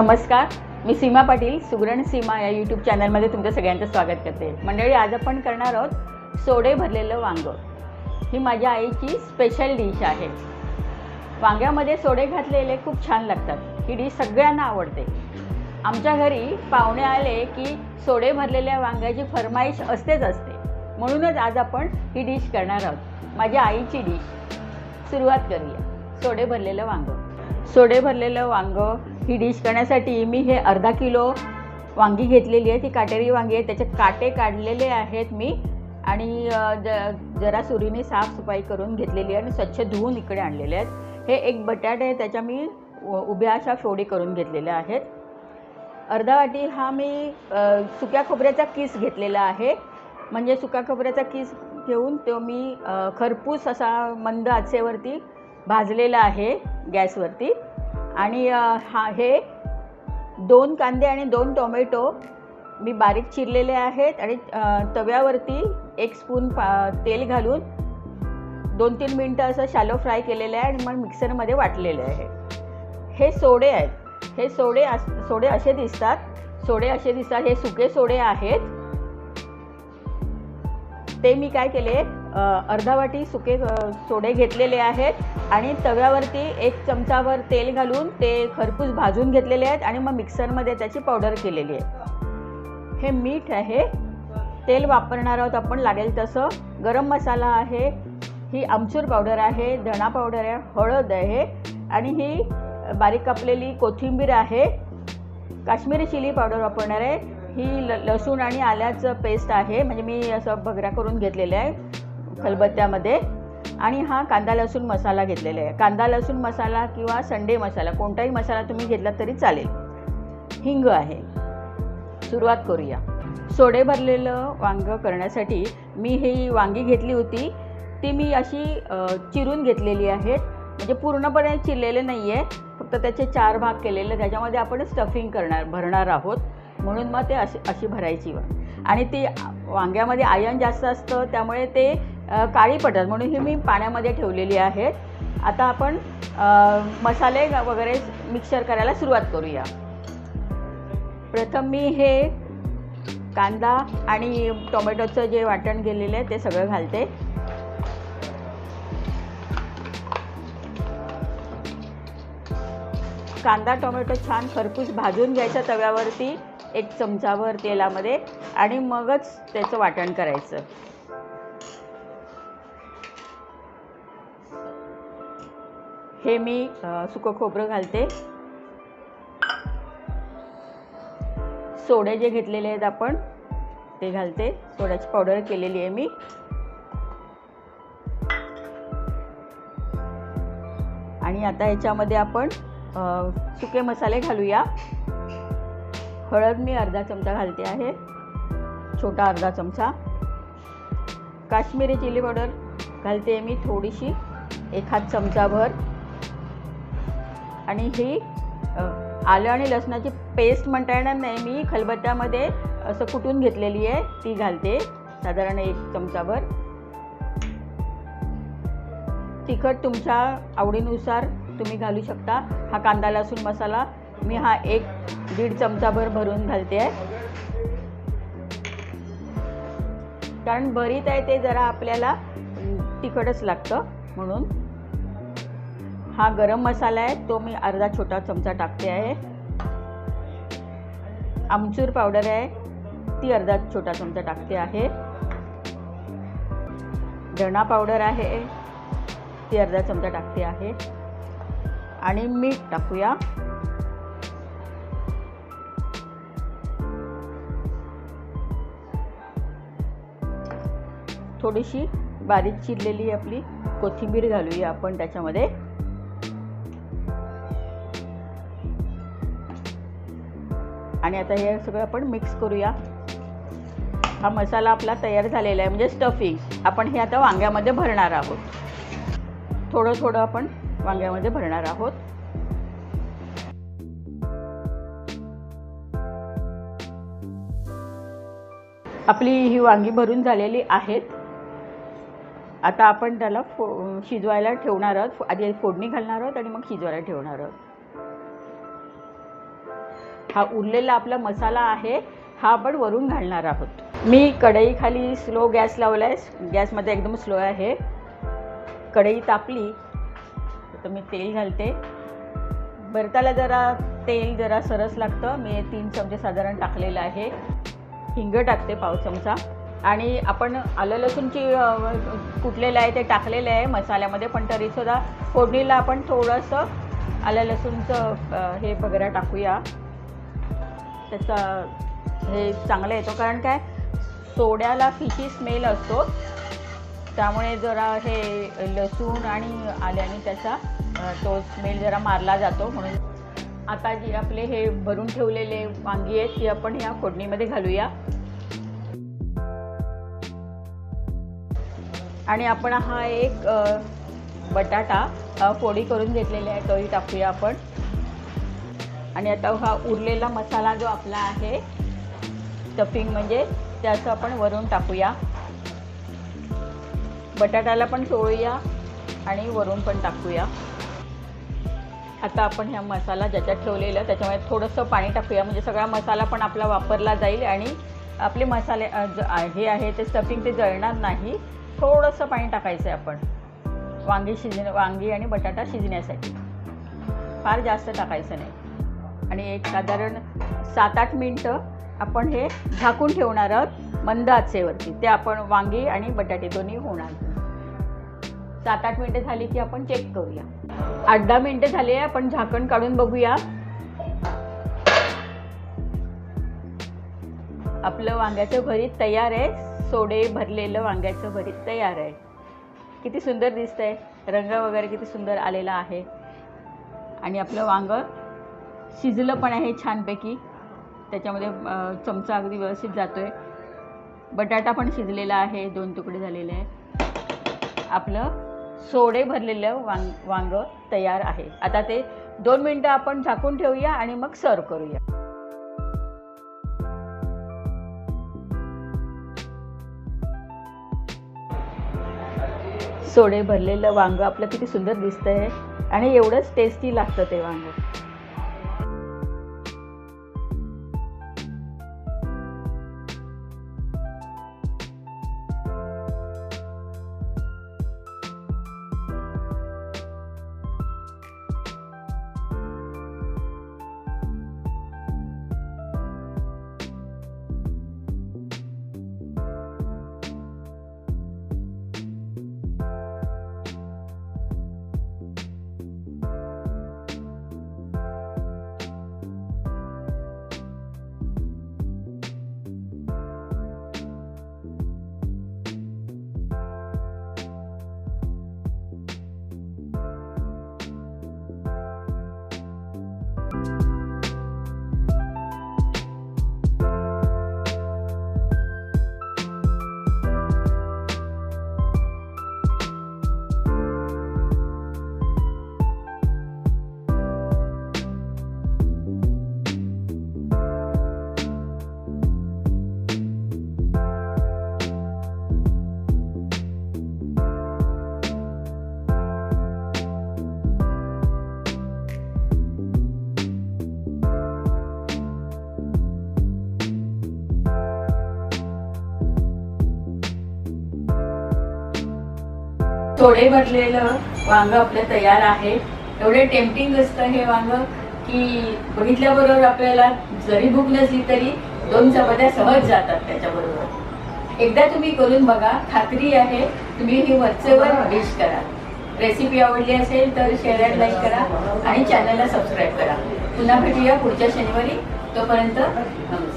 नमस्कार मी सीमा पाटील सुगरण सीमा या यूट्यूब चॅनलमध्ये तुमचं सगळ्यांचं स्वागत करते. मंडळी आज आपण करणार आहोत सोडे भरलेलं वांगं. ही माझ्या आईची स्पेशल डिश आहे. वांग्यामध्ये सोडे घातलेले खूप छान लागतात. ही डिश सगळ्यांना आवडते. आमच्या घरी पाहुणे आले की सोडे भरलेल्या वांग्याची फरमाईश असतेच असते. म्हणूनच आज आपण ही डिश करणार आहोत. माझ्या आईची डिश सुरुवात करूया. सोडे भरलेलं वांगं. सोडे भरलेलं वांगं ही डिश करण्यासाठी मी हे अर्धा किलो वांगी घेतलेली आहे. ती काटेरी वांगी आहे. त्याचे काटे काढलेले आहेत मी. आणि ज जरा सुरीने साफसफाई करून घेतलेली आहे आणि स्वच्छ धुवून इकडे आणलेले आहेत. हे एक बटाटे आहे. त्याच्या मी उ- उभ्या अशा फोडी करून घेतलेल्या आहेत. अर्धा वाटी हा मी सुक्या खोबऱ्याचा किस घेतलेला आहे. म्हणजे सुक्या खोबऱ्याचा किस घेऊन तो मी खरपूस असा मंद आचेवरती भाजलेला आहे गॅसवरती. आणि हा हे दोन कांदे आणि दोन टोमॅटो मी बारीक चिरलेले आहेत आणि तव्यावरती एक स्पून पा तेल घालून दोन तीन मिनटं असं शॅलो फ्राय केलेलं आहे आणि मग मिक्सरमध्ये वाटलेले आहे. हे सोडे आहेत. हे सोडे अस सोडे असे दिसतात. सोडे असे दिसतात. हे सुके सोडे आहेत. ते मी काय केले? अर्धा वाटी सुके सोडे घेतलेले आहेत आणि तव्यावरती एक चमचाभर तेल घालून ते खरपूस भाजून घेतलेले आहेत आणि मग मिक्सरमध्ये त्याची पावडर केलेली आहे. हे मीठ आहे. तेल वापरणार आहोत आपण लागेल तसं. गरम मसाला आहे. ही आमचूर पावडर आहे धणा पावडर आहे हळद आहे आणि ही बारीक कापलेली कोथिंबीर आहे. काश्मीरी चिली पावडर वापरणार आहे. ही ल लसूण आणि आल्याचं पेस्ट आहे. म्हणजे मी असं भगरा करून घेतलेलं आहे. खलबत्त्यामध्ये. आणि हा कांदा लसूण मसाला घेतलेला आहे. कांदा लसूण मसाला किंवा संडे मसाला कोणताही मसाला तुम्ही घेतला तरी चालेल. हिंग आहे. सुरुवात करूया. सोडे भरलेलं वांगं करण्यासाठी मी ही वांगी घेतली होती. ती मी अशी चिरून घेतलेली आहेत म्हणजे पूर्णपणे चिरलेले नाही आहे फक्त त्याचे चार भाग केलेले. त्याच्यामध्ये आपण स्टफिंग करणार भरणार आहोत. म्हणून मग ते अशी अशी भरायची. आणि ती वांग्यामध्ये आयन जास्त असतं. त्यामुळे ते काळी पडतात म्हणून ही मी पाण्यामध्ये ठेवलेली आहेत आता आपण मसाले वगैरे मिक्सर करायला सुरुवात करूया. प्रथम मी हे कांदा आणि टोमॅटोचं जे वाटण केलेलं आहे ते सगळं घालते. कांदा टोमॅटो छान खरपूस भाजून घ्यायचा तव्यावरती एक चमचाभर तेलामध्ये आणि मगच त्याचं वाटण करायचं. इथे मी सुकं खोबरं घालते. सोडे जे घेतलेले आहेत आपण ते घालते. सोड्याची पावडर केलेली आहे मी. आणि आता ह्याच्यामध्ये आपण सुके मसाले घालूया. हळद मी अर्धा चमचा घालते आहे. छोटा अर्धा चमचा. काश्मीरी चिली पावडर घालते मी थोडीशी. एखाद चमचाभर. आणि ही आलं आणि लसणाची पेस्ट म्हणता येणार नाही. मी खलबत्त्यामध्ये असं कुटून घेतलेली आहे. ती घालते. साधारण एक चमचाभर. तिखट तुमच्या आवडीनुसार तुम्ही घालू शकता. हा कांदा लसूण मसाला मी हा एक दीड चमचाभर भरून घालते. आहे कारण भरीत आहे ते जरा आपल्याला तिखटच लागतं म्हणून. हा गरम मसाला आहे तो मी अर्धा छोटा चमचा टाकते आहे. आमचूर पावडर आहे ती अर्धा छोटा चमचा टाकते आहे. धणा पावडर आहे ती अर्धा चमचा टाकते आहे. आणि मीठ टाकूया. थोडीशी बारीक चिरलेली आपली कोथिंबीर घालूया आपण त्याच्यामध्ये. आणि आता हे सगळं आपण मिक्स करूया. हा मसाला आपला तयार झालेला आहे म्हणजे स्टफिंग आपण हे आता वांग्यामध्ये भरणार आहोत. थोडं थोडं आपण वांग्यामध्ये भरणार आहोत. आपली ही वांगी भरून झालेली आहेत. आता आपण त्याला फो शिजवायला ठेवणार आहोत. आधी फोडणी घालणार आहोत आणि मग शिजवायला ठेवणार आहोत. हा उरलेला आपला मसाला आहे हा आपण वरून घालणार आहोत. मी कढईखाली स्लो गॅस लावला आहे गॅसमध्ये एकदम स्लो आहे. कढई तापली तर मी तेल घालते. भरताला जरा तेल जरा सरस लागतं. मी तीन चमचे साधारण टाकलेलं आहे. हिंग टाकते पाव चमचा. आणि आपण आलं लसूणची कुटलेलं आहे ते टाकलेलं आहे मसाल्यामध्ये पण तरीसुद्धा फोडणीला आपण थोडंसं आलं लसूणचं हे वगैरे टाकूया. त्याचा हे चांगला येतो. कारण काय सोड्याला फिशी स्मेल असतो त्यामुळे जरा हे लसूण आणि आल्याने त्याचा तो स्मेल जरा मारला जातो. म्हणून आता जी आपले हे भरून ठेवलेले वांगी आहेत ती आपण ह्या फोडणीमध्ये घालूया. आणि आपण हा एक बटाटा फोडी करून घेतलेला आहे तोही टाकूया आपण. आणि आता हा उरलेला मसाला जो आपला आहे स्टफिंग म्हणजे त्याचं आपण वरून टाकूया. बटाट्याला पण चोळूया आणि वरून पण टाकूया. आता आपण ह्या मसाला ज्याच्यात ठेवलेलं त्याच्यामध्ये थोडंसं पाणी टाकूया. म्हणजे सगळा मसाला पण आपला वापरला जाईल आणि आपले मसाले ज- हे आहे ते स्टफिंग ते जळणार नाही. थोडंसं पाणी टाकायचं आहे आपण. वांगी शिजण वांगी आणि बटाटा शिजण्यासाठी. फार जास्त टाकायचं नाही. आणि एक साधारण सात आठ मिनटं आपण हे झाकून ठेवणार आहोत मंद आचेवरती. ते आपण वांगी आणि बटाटे दोन्ही होणार. सात आठ मिनटं झाली की आपण चेक करूया. आठ दहा मिनटं झाली आहे आपण झाकण काढून बघूया. आपलं वांग्याचं भरीत तयार आहे. सोडे भरलेलं वांग्याचं भरीत तयार आहे. किती सुंदर दिसतंय. रंग वगैरे किती सुंदर आलेला आहे. आणि आपलं वांगं शिजलं पण आहे छानपैकी. त्याच्यामध्ये चमचा अगदी व्यवस्थित जातो आहे बटाटा पण शिजलेला आहे दोन तुकडे झालेले आहे आपलं सोडे भरलेलं वांग वांग तयार आहे. आता ते दोन मिनटं आपण झाकून ठेवूया आणि मग सर्व करूया. सोडे भरलेलं वांग आपलं किती सुंदर दिसतंय. आणि एवढंच टेस्टी लागतं ते वांग. थोडे भरलेलं वांग आपलं तयार आहे. एवढे टेम्पटिंग असतं हे वांग की बघितल्याबरोबर आपल्याला जरी भूक नसली तरी दोन चपात्या सहज जातात त्याच्याबरोबर. एकदा तुम्ही करून बघा खात्री आहे तुम्ही ही वरचेवर डिश करा. रेसिपी आवडली असेल तर शेअर अँड लाईक करा आणि चॅनलला सबस्क्राईब करा. पुन्हा भेटूया पुढच्या शनिवारी. तोपर्यंत नमस्कार.